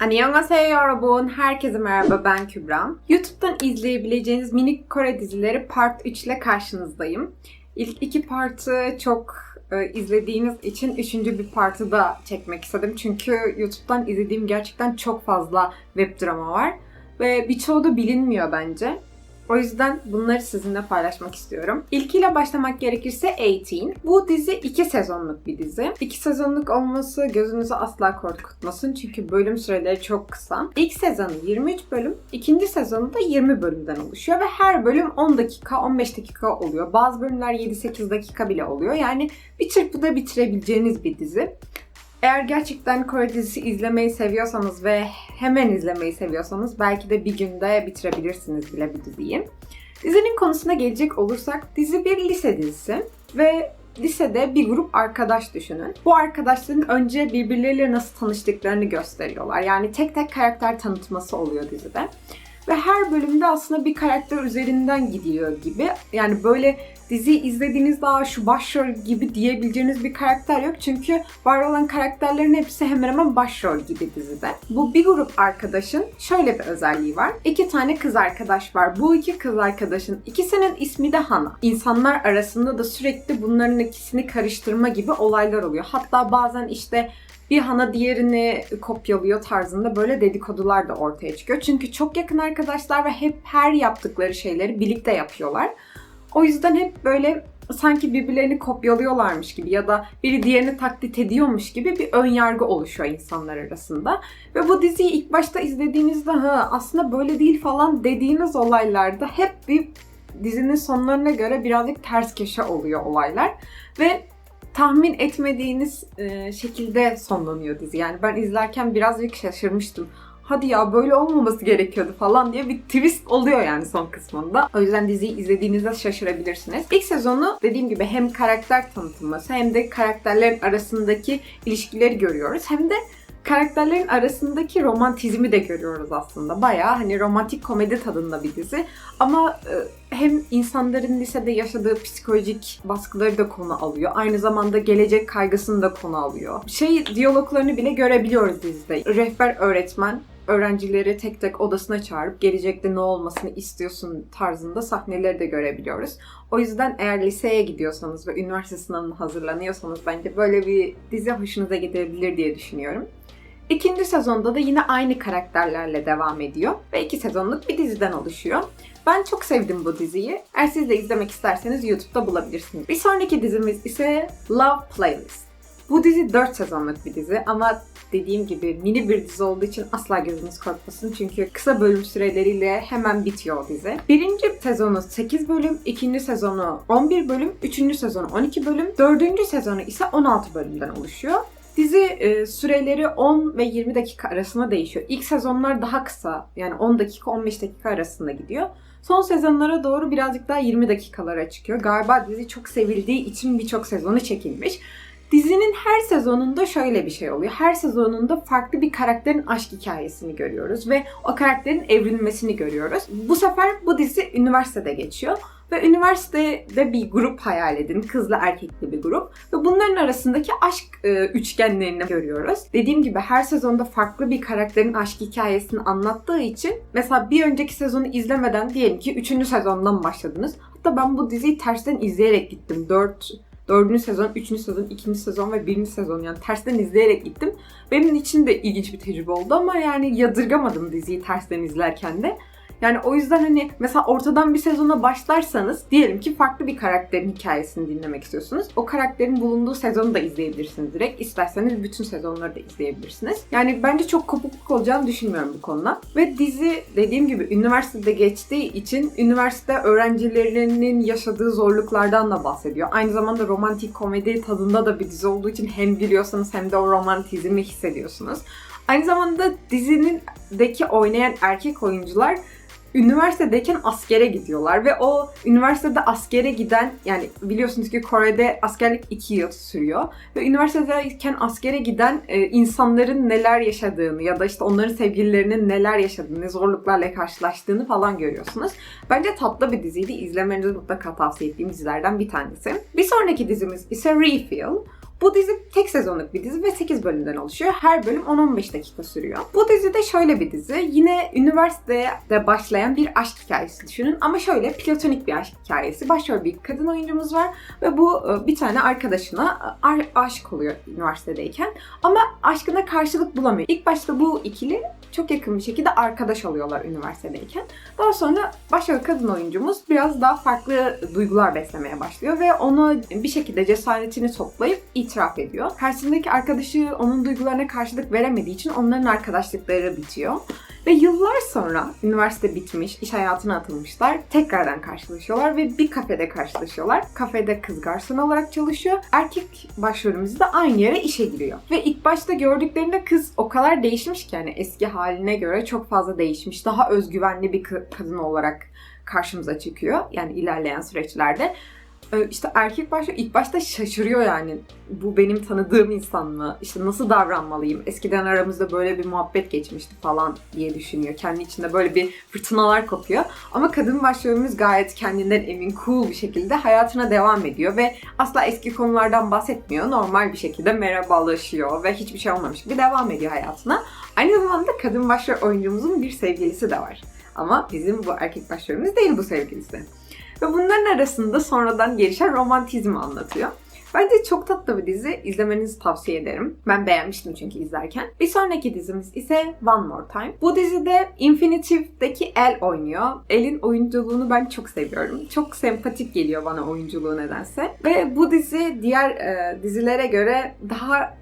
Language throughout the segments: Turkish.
Annyeonghaseyo 여러분. Herkese merhaba ben Kübra. YouTube'dan izleyebileceğiniz minik Kore dizileri Part 3 ile karşınızdayım. İlk iki partı çok e, izlediğiniz için üçüncü bir partı da çekmek istedim. Çünkü YouTube'dan izlediğim gerçekten çok fazla web drama var. Ve birçoğu da bilinmiyor bence. O yüzden bunları sizinle paylaşmak istiyorum. İlkiyle başlamak gerekirse 18. Bu dizi 2 sezonluk bir dizi. 2 sezonluk olması gözünüzü asla korkutmasın çünkü bölüm süreleri çok kısa. İlk sezonu 23 bölüm, ikinci sezonu da 20 bölümden oluşuyor ve her bölüm 10 dakika, 15 dakika oluyor. Bazı bölümler 7-8 dakika bile oluyor. Yani bir çırpıda bitirebileceğiniz bir dizi. Eğer gerçekten Kore dizisi izlemeyi seviyorsanız ve hemen izlemeyi seviyorsanız belki de bir günde bitirebilirsiniz bile bir diziyi. Dizinin konusuna gelecek olursak dizi bir lise dizisi ve lisede bir grup arkadaş düşünün. Bu arkadaşların önce birbirleriyle nasıl tanıştıklarını gösteriyorlar. Yani tek tek karakter tanıtması oluyor dizide. Ve her bölümde aslında bir karakter üzerinden gidiyor gibi. Yani böyle dizi izlediğinizde Aa, şu başrol gibi diyebileceğiniz bir karakter yok. Çünkü var olan karakterlerin hepsi hemen hemen başrol gibi dizide. Bu bir grup arkadaşın şöyle bir özelliği var. İki tane kız arkadaş var. Bu iki kız arkadaşın ikisinin ismi de Hana. İnsanlar arasında da sürekli bunların ikisini karıştırma gibi olaylar oluyor. Hatta bazen işte bir Hana diğerini kopyalıyor tarzında böyle dedikodular da ortaya çıkıyor. Çünkü çok yakın arkadaşlar ve hep her yaptıkları şeyleri birlikte yapıyorlar. O yüzden hep böyle sanki birbirlerini kopyalıyorlarmış gibi ya da biri diğerini taklit ediyormuş gibi bir ön yargı oluşuyor insanlar arasında. Ve bu diziyi ilk başta izlediğinizde ha aslında böyle değil falan dediğiniz olaylarda hep bir dizinin sonlarına göre birazcık ters köşe oluyor olaylar. Ve tahmin etmediğiniz e, şekilde sonlanıyor dizi. Yani ben izlerken birazcık şaşırmıştım. Hadi ya böyle olmaması gerekiyordu falan diye bir twist oluyor yani son kısmında. O yüzden diziyi izlediğinizde şaşırabilirsiniz. İlk sezonu dediğim gibi hem karakter tanıtılması hem de karakterlerin arasındaki ilişkileri görüyoruz. Hem de karakterlerin arasındaki romantizmi de görüyoruz aslında. Bayağı hani romantik komedi tadında bir dizi. Ama e, hem insanların lisede yaşadığı psikolojik baskıları da konu alıyor. Aynı zamanda gelecek kaygısını da konu alıyor. Şey diyaloglarını bile görebiliyoruz dizide. Rehber öğretmen öğrencileri tek tek odasına çağırıp gelecekte ne olmasını istiyorsun tarzında sahneleri de görebiliyoruz. O yüzden eğer liseye gidiyorsanız ve üniversite sınavına hazırlanıyorsanız bence böyle bir dizi hoşunuza gidebilir diye düşünüyorum. İkinci sezonda da yine aynı karakterlerle devam ediyor ve iki sezonluk bir diziden oluşuyor. Ben çok sevdim bu diziyi. Eğer siz de izlemek isterseniz YouTube'da bulabilirsiniz. Bir sonraki dizimiz ise Love Playlist. Bu dizi 4 sezonluk bir dizi ama dediğim gibi mini bir dizi olduğu için asla gözünüz korkmasın. Çünkü kısa bölüm süreleriyle hemen bitiyor o dizi. Birinci sezonu 8 bölüm, ikinci sezonu 11 bölüm, üçüncü sezonu 12 bölüm, dördüncü sezonu ise 16 bölümden oluşuyor. Dizi e, süreleri 10 ve 20 dakika arasında değişiyor. İlk sezonlar daha kısa yani 10 dakika 15 dakika arasında gidiyor. Son sezonlara doğru birazcık daha 20 dakikalara çıkıyor. Galiba dizi çok sevildiği için birçok sezonu çekilmiş. Dizinin her sezonunda şöyle bir şey oluyor. Her sezonunda farklı bir karakterin aşk hikayesini görüyoruz ve o karakterin evrilmesini görüyoruz. Bu sefer bu dizi üniversitede geçiyor. Ve üniversitede bir grup hayal edin. Kızlı erkekli bir grup. Ve bunların arasındaki aşk e, üçgenlerini görüyoruz. Dediğim gibi her sezonda farklı bir karakterin aşk hikayesini anlattığı için mesela bir önceki sezonu izlemeden diyelim ki 3. sezondan başladınız. Hatta ben bu diziyi tersten izleyerek gittim. 4 Dördüncü sezon, üçüncü sezon, ikinci sezon ve birinci sezon yani tersten izleyerek gittim. Benim için de ilginç bir tecrübe oldu ama yani yadırgamadım diziyi tersten izlerken de. Yani o yüzden hani mesela ortadan bir sezona başlarsanız diyelim ki farklı bir karakterin hikayesini dinlemek istiyorsunuz. O karakterin bulunduğu sezonu da izleyebilirsiniz direkt. İsterseniz bütün sezonları da izleyebilirsiniz. Yani bence çok kopukluk olacağını düşünmüyorum bu konuda. Ve dizi dediğim gibi üniversitede geçtiği için üniversite öğrencilerinin yaşadığı zorluklardan da bahsediyor. Aynı zamanda romantik komedi tadında da bir dizi olduğu için hem gülüyorsunuz hem de o romantizmi hissediyorsunuz. Aynı zamanda dizinin deki oynayan erkek oyuncular üniversitedeyken askere gidiyorlar ve o üniversitede askere giden yani biliyorsunuz ki Kore'de askerlik 2 yıl sürüyor ve üniversitedeyken askere giden e, insanların neler yaşadığını ya da işte onların sevgililerinin neler yaşadığını, zorluklarla karşılaştığını falan görüyorsunuz. Bence tatlı bir diziydi. İzlemenizi mutlaka tavsiye ettiğim dizilerden bir tanesi. Bir sonraki dizimiz ise Refill. Bu dizi tek sezonluk bir dizi ve 8 bölümden oluşuyor. Her bölüm 10-15 dakika sürüyor. Bu dizi de şöyle bir dizi. Yine üniversitede başlayan bir aşk hikayesi düşünün. Ama şöyle platonik bir aşk hikayesi. Başrol bir kadın oyuncumuz var ve bu e, bir tane arkadaşına a- aşık oluyor üniversitedeyken. Ama aşkına karşılık bulamıyor. İlk başta bu ikili çok yakın bir şekilde arkadaş oluyorlar üniversitedeyken. Daha sonra başrol kadın oyuncumuz biraz daha farklı duygular beslemeye başlıyor ve onu bir şekilde cesaretini toplayıp itiraf ediyor. Karşısındaki arkadaşı onun duygularına karşılık veremediği için onların arkadaşlıkları bitiyor. Ve yıllar sonra üniversite bitmiş, iş hayatına atılmışlar. Tekrardan karşılaşıyorlar ve bir kafede karşılaşıyorlar. Kafede kız garson olarak çalışıyor. Erkek başrolümüz de aynı yere işe giriyor. Ve ilk başta gördüklerinde kız o kadar değişmiş ki yani eski haline göre çok fazla değişmiş. Daha özgüvenli bir kadın olarak karşımıza çıkıyor. Yani ilerleyen süreçlerde. İşte erkek başta ilk başta şaşırıyor yani. Bu benim tanıdığım insan mı? İşte nasıl davranmalıyım? Eskiden aramızda böyle bir muhabbet geçmişti falan diye düşünüyor. Kendi içinde böyle bir fırtınalar kopuyor. Ama kadın başrolümüz gayet kendinden emin, cool bir şekilde hayatına devam ediyor ve asla eski konulardan bahsetmiyor. Normal bir şekilde merhabalaşıyor ve hiçbir şey olmamış gibi devam ediyor hayatına. Aynı zamanda kadın başrol oyuncumuzun bir sevgilisi de var. Ama bizim bu erkek başrolümüz değil bu sevgilisi. Ve bunların arasında sonradan gelişen romantizmi anlatıyor. Bence çok tatlı bir dizi. İzlemenizi tavsiye ederim. Ben beğenmiştim çünkü izlerken. Bir sonraki dizimiz ise One More Time. Bu dizide Infinitive'deki El oynuyor. El'in oyunculuğunu ben çok seviyorum. Çok sempatik geliyor bana oyunculuğu nedense. Ve bu dizi diğer e, dizilere göre daha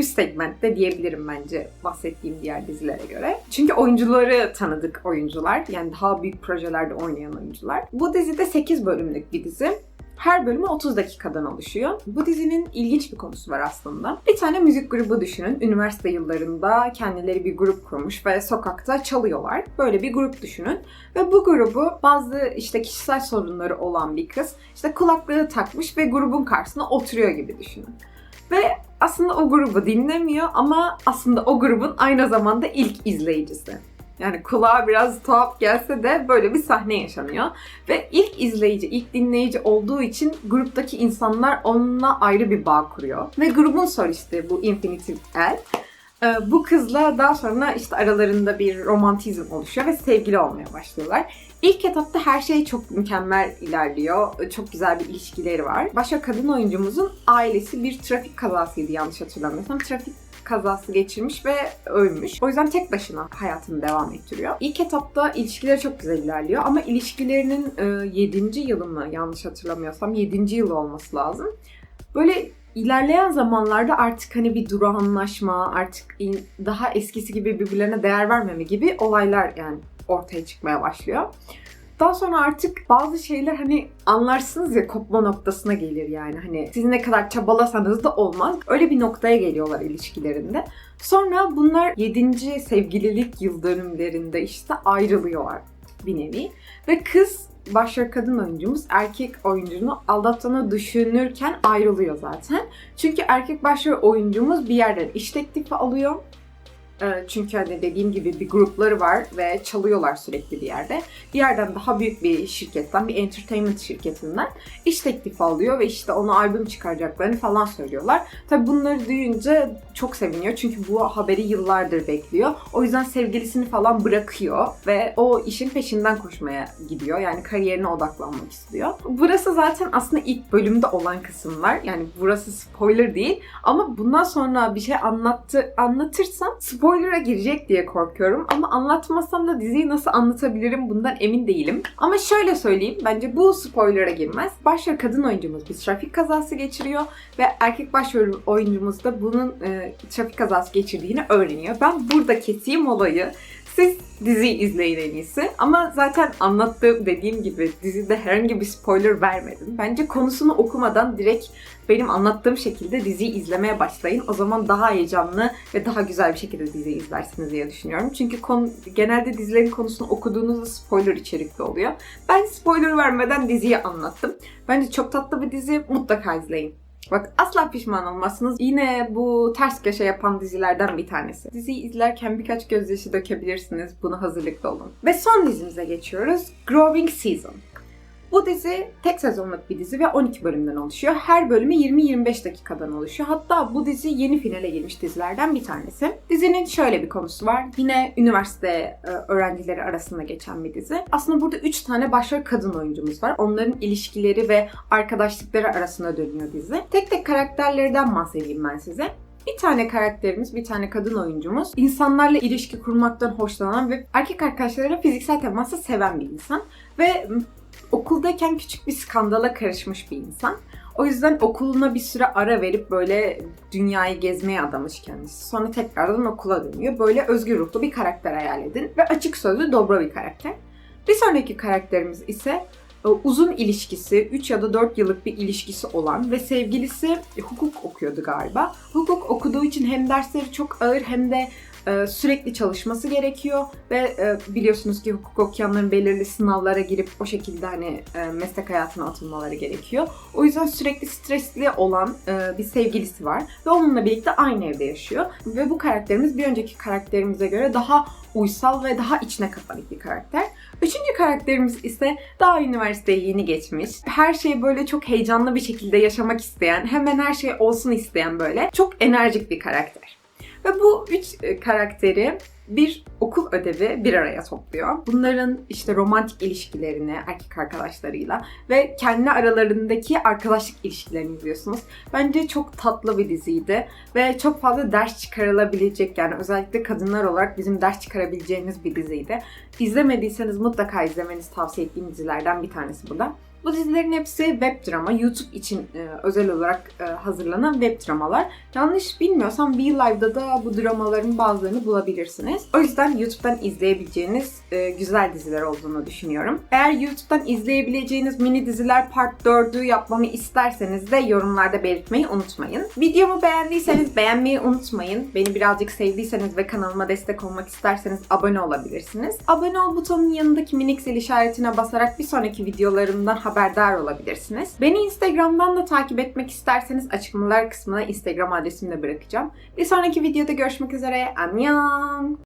üst segmentte diyebilirim bence bahsettiğim diğer dizilere göre. Çünkü oyuncuları tanıdık oyuncular. Yani daha büyük projelerde oynayan oyuncular. Bu dizide 8 bölümlük bir dizi. Her bölümü 30 dakikadan oluşuyor. Bu dizinin ilginç bir konusu var aslında. Bir tane müzik grubu düşünün. Üniversite yıllarında kendileri bir grup kurmuş ve sokakta çalıyorlar. Böyle bir grup düşünün. Ve bu grubu bazı işte kişisel sorunları olan bir kız işte kulaklığı takmış ve grubun karşısına oturuyor gibi düşünün. Ve aslında o grubu dinlemiyor ama aslında o grubun aynı zamanda ilk izleyicisi. Yani kulağa biraz tuhaf gelse de böyle bir sahne yaşanıyor. Ve ilk izleyici, ilk dinleyici olduğu için gruptaki insanlar onunla ayrı bir bağ kuruyor. Ve grubun solisti bu Infinitive El. Ee, bu kızla daha sonra işte aralarında bir romantizm oluşuyor ve sevgili olmaya başlıyorlar. İlk etapta her şey çok mükemmel ilerliyor. Çok güzel bir ilişkileri var. Başka kadın oyuncumuzun ailesi bir trafik kazasıydı yanlış hatırlamıyorsam. Trafik kazası geçirmiş ve ölmüş. O yüzden tek başına hayatını devam ettiriyor. İlk etapta ilişkileri çok güzel ilerliyor ama ilişkilerinin e, 7. yılı mı yanlış hatırlamıyorsam 7. yılı olması lazım. Böyle ilerleyen zamanlarda artık hani bir durağanlaşma, artık daha eskisi gibi birbirlerine değer vermeme gibi olaylar yani ortaya çıkmaya başlıyor. Daha sonra artık bazı şeyler hani anlarsınız ya kopma noktasına gelir yani. Hani siz ne kadar çabalasanız da olmaz. Öyle bir noktaya geliyorlar ilişkilerinde. Sonra bunlar 7. sevgililik yıl dönümlerinde işte ayrılıyorlar bir nevi. Ve kız başrol kadın oyuncumuz erkek oyuncunu aldattığını düşünürken ayrılıyor zaten. Çünkü erkek başrol oyuncumuz bir yerden iş teklifi alıyor çünkü hani dediğim gibi bir grupları var ve çalıyorlar sürekli bir yerde. Bir yerden daha büyük bir şirketten, bir entertainment şirketinden iş teklifi alıyor ve işte ona albüm çıkaracaklarını falan söylüyorlar. Tabi bunları duyunca çok seviniyor çünkü bu haberi yıllardır bekliyor. O yüzden sevgilisini falan bırakıyor ve o işin peşinden koşmaya gidiyor. Yani kariyerine odaklanmak istiyor. Burası zaten aslında ilk bölümde olan kısımlar. Yani burası spoiler değil ama bundan sonra bir şey anlattı anlatırsam spoiler spoiler'a girecek diye korkuyorum ama anlatmasam da diziyi nasıl anlatabilirim bundan emin değilim. Ama şöyle söyleyeyim bence bu spoiler'a girmez. Başrol kadın oyuncumuz bir trafik kazası geçiriyor ve erkek başrol oyuncumuz da bunun e, trafik kazası geçirdiğini öğreniyor. Ben burada keseyim olayı. Siz diziyi izleyin en iyisi. Ama zaten anlattığım dediğim gibi dizide herhangi bir spoiler vermedim. Bence konusunu okumadan direkt benim anlattığım şekilde diziyi izlemeye başlayın. O zaman daha heyecanlı ve daha güzel bir şekilde diziyi izlersiniz diye düşünüyorum. Çünkü konu, genelde dizilerin konusunu okuduğunuzda spoiler içerikli oluyor. Ben spoiler vermeden diziyi anlattım. Bence çok tatlı bir dizi. Mutlaka izleyin. Bak asla pişman olmazsınız. Yine bu ters köşe yapan dizilerden bir tanesi. Diziyi izlerken birkaç gözyaşı dökebilirsiniz. Buna hazırlıklı olun. Ve son dizimize geçiyoruz. Growing Season. Bu dizi tek sezonluk bir dizi ve 12 bölümden oluşuyor. Her bölümü 20-25 dakikadan oluşuyor. Hatta bu dizi yeni finale girmiş dizilerden bir tanesi. Dizinin şöyle bir konusu var. Yine üniversite e, öğrencileri arasında geçen bir dizi. Aslında burada 3 tane başrol kadın oyuncumuz var. Onların ilişkileri ve arkadaşlıkları arasında dönüyor dizi. Tek tek karakterlerden bahsedeyim ben size. Bir tane karakterimiz, bir tane kadın oyuncumuz insanlarla ilişki kurmaktan hoşlanan ve erkek arkadaşlarıyla fiziksel teması seven bir insan. Ve okuldayken küçük bir skandala karışmış bir insan. O yüzden okuluna bir süre ara verip böyle dünyayı gezmeye adamış kendisi. Sonra tekrardan okula dönüyor. Böyle özgür ruhlu bir karakter hayal edin. Ve açık sözlü dobra bir karakter. Bir sonraki karakterimiz ise e, uzun ilişkisi, 3 ya da 4 yıllık bir ilişkisi olan ve sevgilisi hukuk okuyordu galiba. Hukuk okuduğu için hem dersleri çok ağır hem de e, sürekli çalışması gerekiyor ve e, biliyorsunuz ki hukuk okuyanların belirli sınavlara girip o şekilde hani e, meslek hayatına atılmaları gerekiyor. O yüzden sürekli stresli olan bir sevgilisi var ve onunla birlikte aynı evde yaşıyor. Ve bu karakterimiz bir önceki karakterimize göre daha uysal ve daha içine kapanık bir karakter. Üçüncü karakterimiz ise daha üniversiteye yeni geçmiş. Her şeyi böyle çok heyecanlı bir şekilde yaşamak isteyen, hemen her şey olsun isteyen böyle çok enerjik bir karakter. Ve bu üç e, karakteri bir okul ödevi bir araya topluyor. Bunların işte romantik ilişkilerini erkek arkadaşlarıyla ve kendi aralarındaki arkadaşlık ilişkilerini izliyorsunuz. Bence çok tatlı bir diziydi ve çok fazla ders çıkarılabilecek yani özellikle kadınlar olarak bizim ders çıkarabileceğimiz bir diziydi. İzlemediyseniz mutlaka izlemenizi tavsiye ettiğim dizilerden bir tanesi bu da. Bu dizilerin hepsi web drama. YouTube için e, özel olarak e, hazırlanan web dramalar. Yanlış bilmiyorsam V-Live'da da bu dramaların bazılarını bulabilirsiniz. O yüzden YouTube'dan izleyebileceğiniz e, güzel diziler olduğunu düşünüyorum. Eğer YouTube'dan izleyebileceğiniz mini diziler part 4'ü yapmamı isterseniz de yorumlarda belirtmeyi unutmayın. Videomu beğendiyseniz beğenmeyi unutmayın. Beni birazcık sevdiyseniz ve kanalıma destek olmak isterseniz abone olabilirsiniz. Abone ol butonunun yanındaki minik zil işaretine basarak bir sonraki videolarımdan haberdar olabilirsiniz. Beni Instagram'dan da takip etmek isterseniz açıklamalar kısmına Instagram adresimi de bırakacağım. Bir sonraki videoda görüşmek üzere. Annyeong!